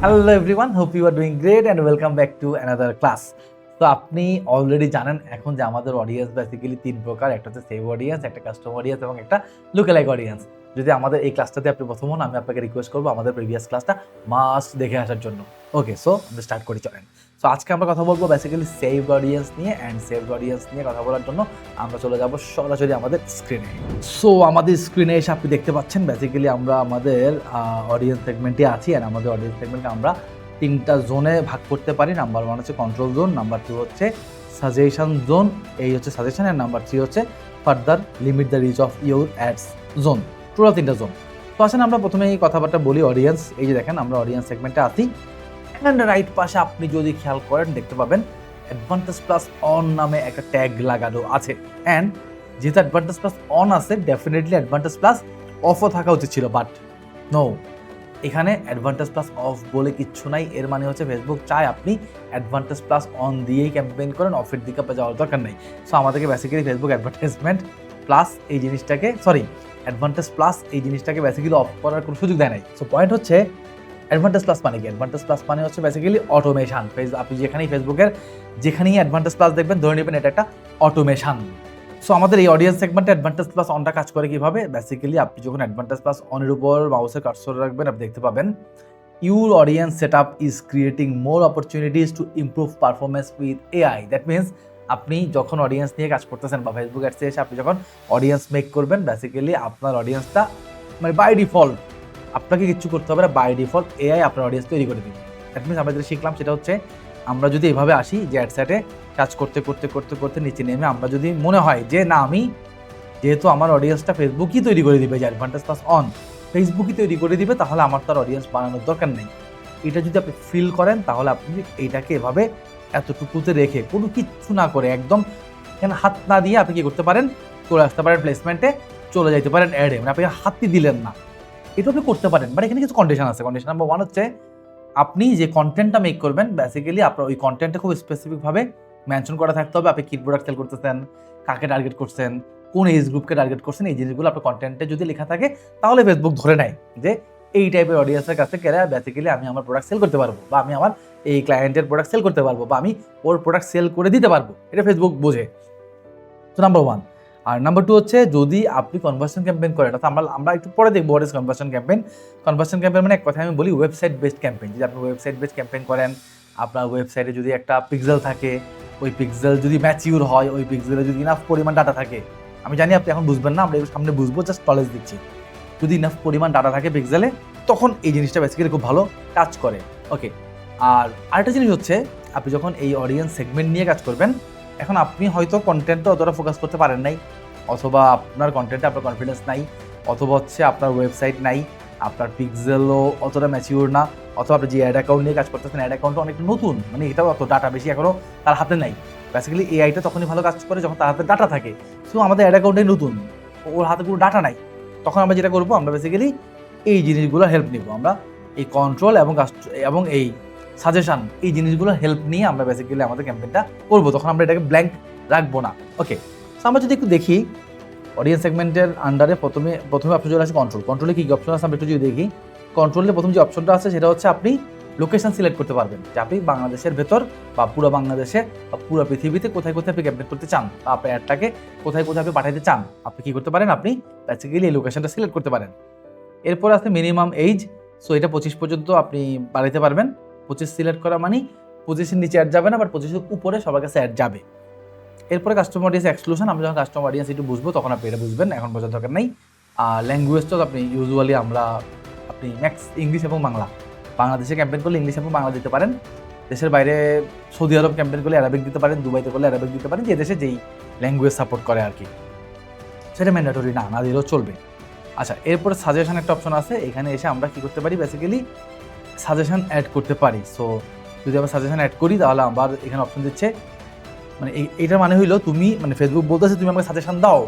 Hello everyone hope you are doing great and welcome back to another class তো আপনি already জানেন এখন যে আমাদের অডিয়েন্স বেসিক্যালি তিন প্রকার। একটা হচ্ছে সেভ অডিয়েন্স একটা কাস্টম অডিয়েন্স এবং একটা লুকেলাইক অডিয়েন্স যদি আমাদের এই ক্লাসটাতে আপনি প্রথম হন, আমি আপনাকে রিকোয়েস্ট করব আমাদের প্রিভিয়াস ক্লাসটা মাস্ট দেখে আসার জন্য। ওকে সো আমরা স্টার্ট করি, চলেন। সো আজকে আমরা কথা বলব বেসিক্যালি সেভ অডিয়েন্স নিয়ে অ্যান্ড সেভ অডিয়েন্স নিয়ে কথা বলার জন্য। আমরা চলে যাব সরাসরি আমাদের স্ক্রিনে সো আমাদের স্ক্রিনে এসে আপনি দেখতে পাচ্ছেন বেসিক্যালি আমরা আমাদের অডিয়েন্স সেগমেন্টে আছি আর আমাদের অডিয়েন্স সেগমেন্টকে আমরা তিনটা জোনে ভাগ করতে পারি। নাম্বার ওয়ান হচ্ছে কন্ট্রোল জোন নাম্বার টু হচ্ছে সাজেশন জোন এই হচ্ছে সাজেশন আর নাম্বার থ্রি হচ্ছে further limit the reach of your ads zone total তিনটা জোন তো আসেন আমরা প্রথমে এই কথাবার্তা বলি অডিয়েন্স এই যে দেখেন আমরা অডিয়েন্স সেগমেন্টে আছি। অ্যান্ড রাইট পাশে আপনি যদি খেয়াল করেন, দেখতে পাবেন অ্যাডভান্টেজ প্লাস অন নামে একটা ট্যাগ লাগানো আছে। অ্যান্ড যেহেতু অ্যাডভান্টেজ প্লাস অন আছে ডেফিনেটলি অ্যাডভান্টেজ প্লাস অফও থাকা উচিত ছিল বাট নো এখানে অ্যাডভান্টেজ প্লাস অফ বলে কিচ্ছু নাই, এর মানে হচ্ছে ফেসবুক চায় আপনি অ্যাডভান্টেজ প্লাস অন দিয়েই ক্যাম্পেইন করেন অফের দিকে যাওয়ার দরকার নেই। সো আমাদেরকে বেসিক্যালি ফেসবুক অ্যাডভার্টাইজমেন্ট প্লাস এই জিনিসটাকে সরি অ্যাডভান্টেজ প্লাস এই জিনিসটাকে বেসিক্যালি অফ করার কোনো সুযোগ দেয় নাই। সো পয়েন্ট হচ্ছে অ্যাডভান্টেজ প্লাস মানে কি? অ্যাডভান্টেজ প্লাস মানে হচ্ছে বেসিক্যালি অটোমেশন ফেস আপনি যেখানেই ফেসবুকের যেখানেই অ্যাডভান্টেজ প্লাস দেখবেন, ধরে নেবেন এটা একটা অটোমেশন সো আমাদের এই অডিয়েন্স সেগমেন্টে অ্যাডভান্টেজ প্লাস অনটা কাজ করে কীভাবে? বেসিক্যালি আপনি যখন অ্যাডভান্টেজ প্লাস অনের উপর মাউসের কার্সর রাখবেন, আপনি দেখতে পাবেন your audience set up is creating more opportunities to improve performance with AI that means আপনি যখন অডিয়েন্স নিয়ে কাজ করতেছেন বা ফেসবুক অ্যাডসে এসে আপনি যখন অডিয়েন্স মেক করবেন বেসিক্যালি আপনার অডিয়েন্সটা মানে বাই ডিফল্ট আপনাকে কিছু করতে হবে না বাই ডিফল্ট এআই আপনার অডিয়েন্স তৈরি করে দিবে। দ্যাট মিনস আমরা যেটা শিখলাম সেটা হচ্ছে, আমরা যদি এভাবে আসি যে অ্যাডসাইটে কাজ করতে করতে করতে করতে নিচে নেমে আমরা যদি মনে হয় যে না, আমি যেহেতু আমার অডিয়েন্সটা ফেসবুকই তৈরি করে দিবে, যে অ্যাডভান্টেজ প্লাস অন ফেসবুকই তৈরি করে দিবে, তাহলে আমার তার অডিয়েন্স বানানোর দরকার নেই। এটা যদি আপনি ফিল করেন, তাহলে আপনি এইটাকে এভাবে এতটুকুতে রেখে, কোনো কিচ্ছু না করে, একদম এখানে হাত না দিয়ে আপনি কী করতে পারেন, চলে আসতে পারেন প্লেসমেন্টে চলে যাইতে পারেন অ্যাডে মানে আপনি হাতটি দিলেন না। এটা আপনি করতে পারেন বাট এখানে কিছু কন্ডিশন আছে। কন্ডিশন নাম্বার ওয়ান হচ্ছে, আপনি যে কন্টেন্টটা মেক করবেন বেসিক্যালি আপনার ওই কন্টেন্টটা খুব স্পেসিফিকভাবে মেনশন করা থাকতে হবে। আপনি কি প্রোডাক্ট সেল করতেছেন, কাকে টার্গেট করছেন, কোন এজ গ্রুপকে টার্গেট করছেন, এই জিনিসগুলো আপনার কন্টেন্টে যদি লেখা থাকে, তাহলে ফেসবুক ধরে নেয় যে এই টাইপের অডিয়েন্সের কাছে কেরা বেসিক্যালি আমি আমার প্রোডাক্ট সেল করতে পারব, বা আমি আমার এই ক্লায়েন্টের প্রোডাক্ট সেল করতে পারব, বা আমি ওর প্রোডাক্ট সেল করে দিতে পারব। এটা ফেসবুক বোঝে। তো নাম্বার ওয়ান আর নাম্বার টু হচ্ছে, যদি আপনি কনভার্সন ক্যাম্পেইন করেন, অর্থাৎ আমরা আমরা একটু পরে দেখব what is conversion campaign conversion campaign মানে এক কথা আমি বলি ওয়েবসাইট বেসড ক্যাম্পেইন যদি আপনি ওয়েবসাইট বেসড ক্যাম্পেইন করেন, আপনার ওয়েবসাইটে যদি একটা পিক্সেল থাকে, ওই পিক্সেল যদি ম্যাচিউর হয়, ওই পিক্সেলে যদি ইনাফ পরিমাণ ডাটা থাকে, আমি জানি আপনি এখন বুঝবেন না, আমরা সামনে বুঝব জাস্ট নলেজ দিচ্ছি। যদি ইনাফ পরিমাণ ডাটা থাকে পিক্সেলে তখন এই জিনিসটা বেসিক্যালি খুব ভালো কাজ করে। ওকে আর আরেকটা জিনিস হচ্ছে, আপনি যখন এই অডিয়েন্স সেগমেন্ট নিয়ে কাজ করবেন এখন আপনি হয়তো কন্টেন্টটা অতটা ফোকাস করতে পারেন নাই, অথবা আপনার কন্টেন্টে আপনার কনফিডেন্স নাই, অথবা হচ্ছে আপনার ওয়েবসাইট নাই, আপনার পিক্সেলও অতটা ম্যাচিউর না, অথবা আপনি যে অ্যাড অ্যাকাউন্ট নিয়ে কাজ করতেছেন অ্যাড অ্যাকাউন্টটা অনেক নতুন মানে এটাও অত ডাটা বেশি এখনও তার হাতে নাই। বেসিক্যালি এআইটা তখনই ভালো কাজ করে যখন তার হাতে ডাটা থাকে। শুধু আমাদের অ্যাড অ্যাকাউন্টে নতুন, ওর হাতে কোনো ডাটা নাই। তখন আমরা যেটা করব, আমরা বেসিক্যালি এই জিনিসগুলো হেল্প নিব। আমরা এই কন্ট্রোল এবং এবং এই সাজেশন এই জিনিসগুলো হেল্প নিয়ে আমরা বেসিক্যালি আমাদের ক্যাম্পেইনটা করব। তখন আমরা এটাকে ব্ল্যাঙ্ক রাখব না। ওকে আমরা যদি একটু দেখি অডিয়েন্স সেগমেন্টের আন্ডারে প্রথমে প্রথমে অপশন চলে আসে কন্ট্রোল কন্ট্রোলে কী অপশন আছে? আমরা একটু যদি দেখি কন্ট্রোলে প্রথম যে অপশনটা আছে, সেটা হচ্ছে আপনি লোকেশন সিলেক্ট করতে পারবেন। যে আপনি বাংলাদেশের ভেতর বা পুরো বাংলাদেশে বা পুরো পৃথিবীতে কোথায় কোথায় আপনি ক্যাম্পেইন করতে চান বা আপনার অ্যাডটাকে কোথায় কোথায় আপনি পাঠাতে চান, আপনি কী করতে পারেন? আপনি বেসিক্যালি এই লোকেশনটা সিলেক্ট করতে পারেন। এরপর আছে মিনিমাম এইজ সো এটা পঁচিশ পর্যন্ত আপনি বাড়াইতে পারবেন। পঁচিশ সিলেক্ট করা মানে পঁচিশের নিচে অ্যাড যাবে না বাট পঁচিশের উপরে সবার কাছে অ্যাড যাবে। এরপরে কাস্টমার অডিয়েন্স এক্সক্লুশন আমরা যখন কাস্টমার অডিয়েন্স একটু বুঝব, তখন আপনি এটা বুঝবেন, এখন বোঝার দরকার নেই। আর ল্যাঙ্গুয়েজটা আপনি ইউজুয়ালি আমরা, আপনি ম্যাক্স ইংলিশ এবং বাংলা। বাংলাদেশে ক্যাম্পেন করলে ইংলিশ এবং বাংলা দিতে পারেন। দেশের বাইরে সৌদি আরব ক্যাম্পেন করলে অ্যারাবিক দিতে পারেন, দুবাইতে করলে অ্যারাবিক দিতে পারেন, যে দেশে যেই ল্যাঙ্গুয়েজ সাপোর্ট করে আর কি। সেটা ম্যান্ডেটরি না না দিলেও চলবে। আচ্ছা এরপরে সাজেশন একটা অপশন আছে, এখানে এসে আমরা কি করতে পারি? বেসিক্যালি সাজেশন অ্যাড করতে পারি। সো যদি আমরা সাজেশন অ্যাড করি, তাহলে আবার এখানে অপশন দিচ্ছে মানে এইটার মানে হইল তুমি মানে ফেসবুক বলতেছে তুমি আমাকে সাজেশন দাও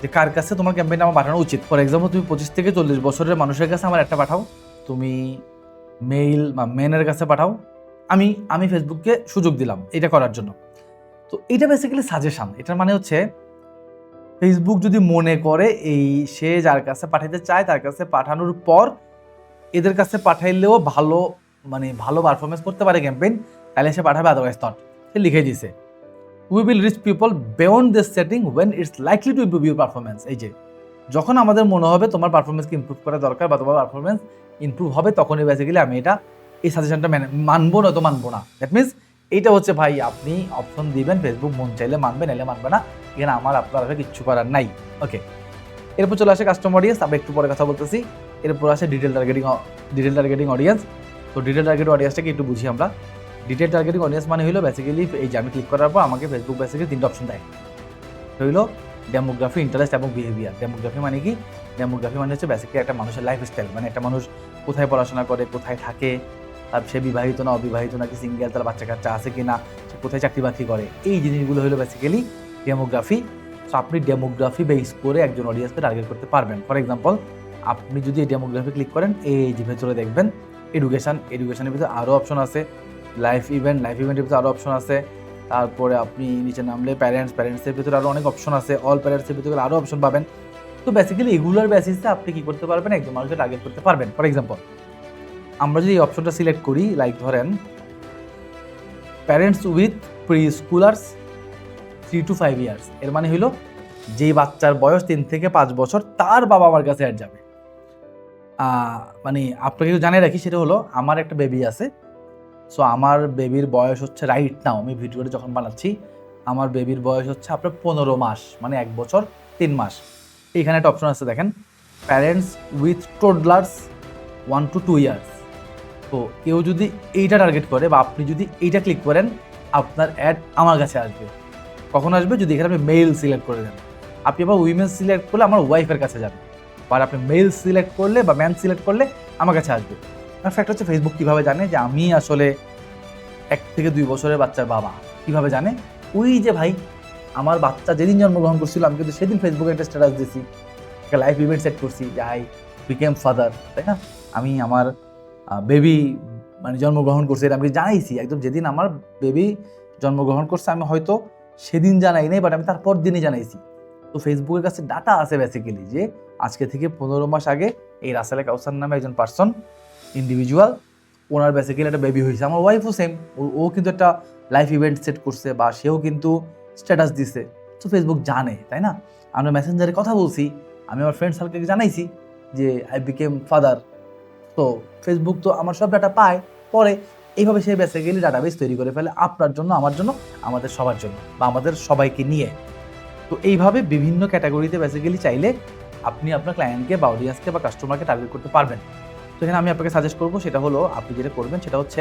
যে কার কাছে তোমার ক্যাম্পেইন আমার পাঠানো উচিত। ফর এক্সাম্পল তুমি পঁচিশ থেকে চল্লিশ বছরের মানুষের কাছে আমার একটা পাঠাও, তুমি মেইল বা মেনের কাছে পাঠাও, আমি আমি ফেসবুককে সুযোগ দিলাম এটা করার জন্য। তো এটা বেসিক্যালি সাজেশন এটার মানে হচ্ছে ফেসবুক যদি মনে করে এই সে যার কাছে পাঠাতে চায়, তার কাছে পাঠানোর পর এদের কাছে পাঠাইলেও ভালো মানে ভালো পারফরমেন্স করতে পারে ক্যাম্পেইন তাহলে সে পাঠাবে আদারওয়াইজ নট সে লিখে দিছে we will reach people beyond this setting when it's likely to improve your performance এই যে, যখন আমাদের মনে হবে তোমার পারফরমেন্সকে ইম্প্রুভ করা দরকার বা তোমার পারফরমেন্স ইম্প্রুভ হবে, তখনই বেসিক্যালি আমি এটা, এই সাজেশনটা মেনে মানবো না তো মানবো না। দ্যাট মিনস এইটা হচ্ছে ভাই, আপনি অপশন দিবেন ফেসবুক মন চাইলে মানবেন এলে মানবে না। এখানে আমার আপনার কিচ্ছু করার নাই। ওকে এরপর চলে আসে কাস্টমার অডিয়েন্স আমরা একটু পরে কথা বলতেছি। এরপর আছে detail targeting detail targeting audience তো ডিটেল টার্গেট অডিয়েন্সটাকে একটু বুঝি আমরা। ডিটেল টার্গেটিং অডিয়েন্স মানে হলো বেসিক্যালি এই যে আমি ক্লিক করার পর আমাকে ফেসবুক বেসিক্যালি তিনটা অপশন দেয়। হইল ডেমোগ্রাফি ইন্টারেস্ট এবং বিহেভিয়ার ডেমোগ্রাফি মানে কি? ডেমোগ্রাফি মানে হচ্ছে বেসিক্যালি একটা মানুষের লাইফস্টাইল মানে একটা মানুষ কোথায় পড়াশোনা করে, কোথায় থাকে তার সে বিবাহিত না অবিবাহিত, নাকি সিঙ্গেল তার বাচ্চা কাচ্চা আছে কি না সে কোথায় চাকরি বাকরি করে। এই জিনিসগুলো হলো বেসিক্যালি ডেমোগ্রাফি সো আপনি ডেমোগ্রাফি বেস করে একজন অডিয়েন্সকে টার্গেট করতে পারবেন। ফর এক্সাম্পল আপনি যদি ডেমোগ্রাফি ক্লিক করেন, এই যে ভেতরে দেখবেন এডুকেশন এডুকেশনের ভিতরে আরও অপশন আছে। লাইফ ইভেন্ট লাইফ ইভেন্টের ভিতরে আরও অপশন আছে। তারপরে আপনি নিচে নামলে প্যারেন্টস প্যারেন্টসের ভিতরে আরও অনেক অপশন আছে। অল প্যারেন্টসের ভিতরে আরও অপশন পাবেন। তো বেসিক্যালি এগুলোর বেসিসে আপনি কী করতে পারবেন? একজন মানুষকে টার্গেট করতে পারবেন। ফর এক্সাম্পল আমরা যদি এই অপশনটা সিলেক্ট করি লাইক ধরেন parents with preschoolers three to five years এর মানে হলো, যেই বাচ্চার বয়স তিন থেকে পাঁচ বছর, তার বাবা আমার কাছে অ্যাড যাবে। মানে আপনাকে একটু জানিয়ে রাখি, সেটা হলো আমার একটা বেবি আছে। সো আমার বেবির বয়স হচ্ছে রাইট নাও আমি ভিডিওটা যখন বানাচ্ছি, আমার বেবির বয়স হচ্ছে আপনার পনেরো মাস মানে এক বছর, তিন মাস। এখানে একটা অপশন আছে, দেখেন। Parents with toddlers one to two years তো কেউ যদি এইটা টার্গেট করে বা আপনি যদি এইটা ক্লিক করেন, আপনার অ্যাড আমার কাছে আসবে। কখন আসবে? যদি এখানে আপনি মেল সিলেক্ট করে দেন। আপনি আবার উইমেন সিলেক্ট করলে আমার ওয়াইফের কাছে যাবে। আর আপনি মেল সিলেক্ট করলে বা ম্যান সিলেক্ট করলে আমার কাছে আসবে। আর ফ্যাক্ট হচ্ছে ফেসবুক কীভাবে জানে যে আমি আসলে এক থেকে দুই বছরের বাচ্চার বাবা? কীভাবে জানে? ওই যে ভাই, আমার বাচ্চা যেদিন জন্মগ্রহণ করছিল, আমি কিন্তু সেদিন ফেসবুকে একটা স্ট্যাটাস দিয়েছি। একটা লাইফ ইভেন্ট সেট করছি যে আই বিকেম ফাদার তাই না? আমি আমার বেবি মানে জন্মগ্রহণ করছে এটা আমি জানাইছি। একদম যেদিন আমার বেবি জন্মগ্রহণ করছে, আমি হয়তো সেদিন জানাই নাই বাট আমি তারপর দিনই জানাইছি। তো ফেসবুকের কাছে ডাটা আছে বেসিক্যালি যে আজকে থেকে পনেরো মাস আগে এই রাসেল কাউসার নামে একজন পার্সন ইন্ডিভিজুয়াল ওনার বেসিক্যালি একটা বেবি হয়েছে। আমার ওয়াইফও সেম ও কিন্তু একটা লাইফ ইভেন্ট সেট করছে বা সেও কিন্তু স্ট্যাটাস দিছে। তো ফেসবুক জানে, তাই না? আমরা মেসেঞ্জারে কথা বলছি, আমি আমার ফ্রেন্ড সার্কেলকে জানাইছি যে আই বিকেম ফাদার তো ফেসবুক তো আমার সব ডাটা পায়, পরে এইভাবে সে বেসিক্যালি ডাটাবেস তৈরি করে ফেলে আপনার জন্য, আমার জন্য, আমাদের সবার জন্য বা আমাদের সবাইকে নিয়ে। তো এইভাবে বিভিন্ন ক্যাটাগরিতে বেসিক্যালি চাইলে আপনি আপনার ক্লায়েন্টকে বা অডিয়েন্সকে বা কাস্টমারকে টার্গেট করতে পারবেন। তো এখানে আমি আপনাকে সাজেস্ট করব, সেটা হলো আপনি যেটা করবেন, সেটা হচ্ছে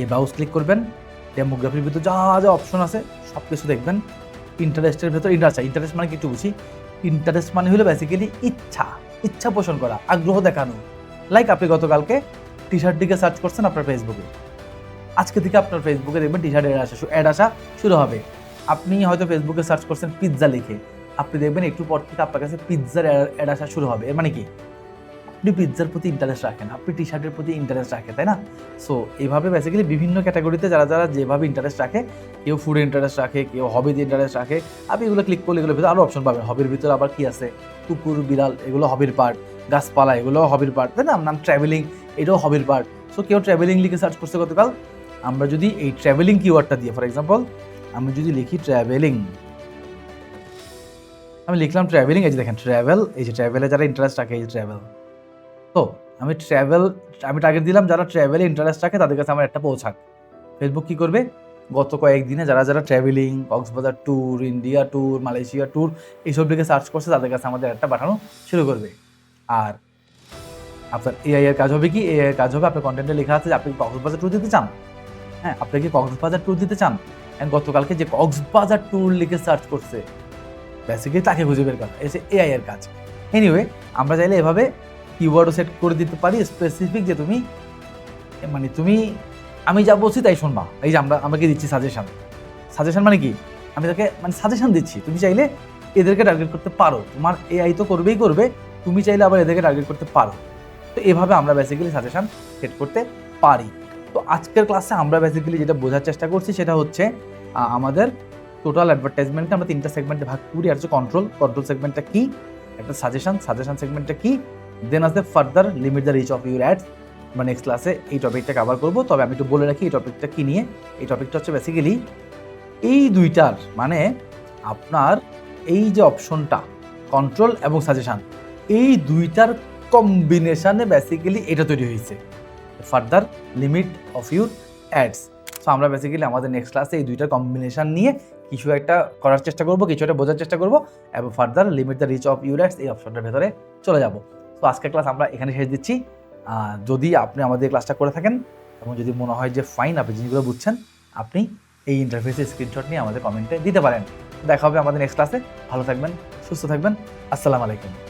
এ ব্রাউজ ক্লিক করবেন। ডেমোগ্রাফির ভিতর যা যা অপশন আছে সব কিছু দেখবেন। ইন্টারেস্টের ভেতর ইন্টারেস্ট ইন্টারেস্ট মানে কিছু বুঝি? ইন্টারেস্ট মানে হলো বেসিক্যালি ইচ্ছা ইচ্ছা পোষণ করা, আগ্রহ দেখানো। লাইক আপনি গতকালকে টি শার্ট দিকে সার্চ করছেন আপনার ফেসবুকে আজকে থেকে আপনার ফেসবুকে দেখবেন টি শার্ট অ্যাড আসা অ্যাড আসা শুরু হবে। আপনি হয়তো ফেসবুকে সার্চ করছেন পিৎজা লিখে। আপনি দেখবেন একটু পর থেকে আপনার কাছে পিৎজার অ্যাড আসা শুরু হবে। এর মানে কি? আপনি পিৎজার প্রতি ইন্টারেস্ট রাখেন। আপনি টি শার্টের প্রতি ইন্টারেস্ট রাখেন, তাই না? সো এইভাবে বেসিক্যালি বিভিন্ন ক্যাটাগরিতে যারা যারা যেভাবে ইন্টারেস্ট রাখে, কেউ ফুডে ইন্টারেস্ট রাখে, কেউ হবিতে ইন্টারেস্ট রাখে, আপনি এগুলো ক্লিক করলে এগুলোর ভিতরে আরও অপশন পাবেন। হবির ভিতরে আবার কি আছে? কুকুর, বিড়াল, এগুলো হবির পার্ট গাছপালা এগুলো হবির পার্ট তাই না? নাম ট্রাভেলিং এটাও হবির পার্ট সো কেউ ট্রাভেলিং লিখে সার্চ করছে গতকাল। আমরা যদি এই ট্রাভেলিং কিওয়ার্ডটা দিয়ে ফর এক্সাম্পল আমি যদি লিখি ট্রাভেলিং আমি লিখলাম ট্রাভেলিং এই যে দেখেন ট্রাভেল এই যে ট্রাভেলে যারা ইন্টারেস্ট রাখে, এই যে ট্রাভেল তো আমি ট্রাভেল আমি টার্গেট দিলাম যারা ট্রাভেলে ইন্টারেস্ট রাখে, তাদের কাছে আমার একটা পৌঁছাক। ফেসবুক কী করবে? গত কয়েকদিনে যারা যারা travelling Cox's Bazar tour India tour Malaysia tour এইসব দিকে সার্চ করছে, তাদের কাছে আমাদের একটা পাঠানো শুরু করবে। আর আপনার এআই এর কাজ হবে কি? এআই এর কাজ হবে, আপনার কন্টেন্টে লেখা আছে আপনি কক্সবাজার ট্যুর দিতে চান। হ্যাঁ আপনি কি কক্সবাজার ট্যুর দিতে চান? And গতকালকে যে কক্সবাজার ট্যুর লিখে সার্চ করছে বেসিক্যালি তাকে খুঁজে বের করা, এসে এআই এর কাজ। এনিওয়ে আমরা চাইলে এভাবে কিওয়ার্ডও সেট করে দিতে পারি স্পেসিফিক যে তুমি মানে তুমি, আমি যা বলছি তাই শুনবা। এই যে আমরা, আমাকে দিচ্ছি সাজেশন সাজেশন মানে কি? আমি তাকে মানে সাজেশন দিচ্ছি। তুমি চাইলে এদেরকে টার্গেট করতে পারো। তোমার এআই তো করবেই করবে, তুমি চাইলে আবার এদেরকে টার্গেট করতে পারো। তো এভাবে আমরা বেসিক্যালি সাজেশন সেট করতে পারি। তো আজকের ক্লাসে আমরা বেসিক্যালি যেটা বোঝার চেষ্টা করছি সেটা হচ্ছে আমাদের টোটাল অ্যাডভার্টাইজমেন্টকে আমরা তিনটা সেগমেন্টে ভাগ করি। আর হচ্ছে কন্ট্রোল কন্ট্রোল সেগমেন্টটা কি? একটা সাজেশন সাজেশন সেগমেন্টটা কি? দেন আছে further limit the reach of your ads আমরা নেক্সট ক্লাসে এই টপিকটা কভার করব। তবে আমি একটু বলে রাখি, এই টপিকটা কি নিয়ে? এই টপিকটা হচ্ছে বেসিক্যালি এই দুইটার মানে আপনার এই যে অপশনটা কন্ট্রোল এবং সাজেশন এই দুইটার কম্বিনেশানে বেসিক্যালি এটা তৈরি হয়েছে। Further limit of your ads so আমরা বেসিক্যালি আমাদের নেক্সট ক্লাসে এই দুইটা কম্বিনেশন নিয়ে কিছু একটা করার চেষ্টা করব, কিছু একটা বোঝার চেষ্টা করব, এবং further limit the reach of ads এই অপশনটার ভেতরে চলে যাব। তো আজকের ক্লাস আমরা এখানে শেষ দিচ্ছি। যদি আপনি আমাদের ক্লাসটা করে থাকেন, এবং যদি মনে হয় যে ফাইন আপনি জিনিসগুলো বুঝছেন, আপনি এই ইন্টারফেসের স্ক্রিনশট নিয়ে আমাদের কমেন্টে দিতে পারেন। দেখা হবে আমাদের নেক্সট ক্লাসে ভালো থাকবেন, সুস্থ থাকবেন। আসসালামু আলাইকুম।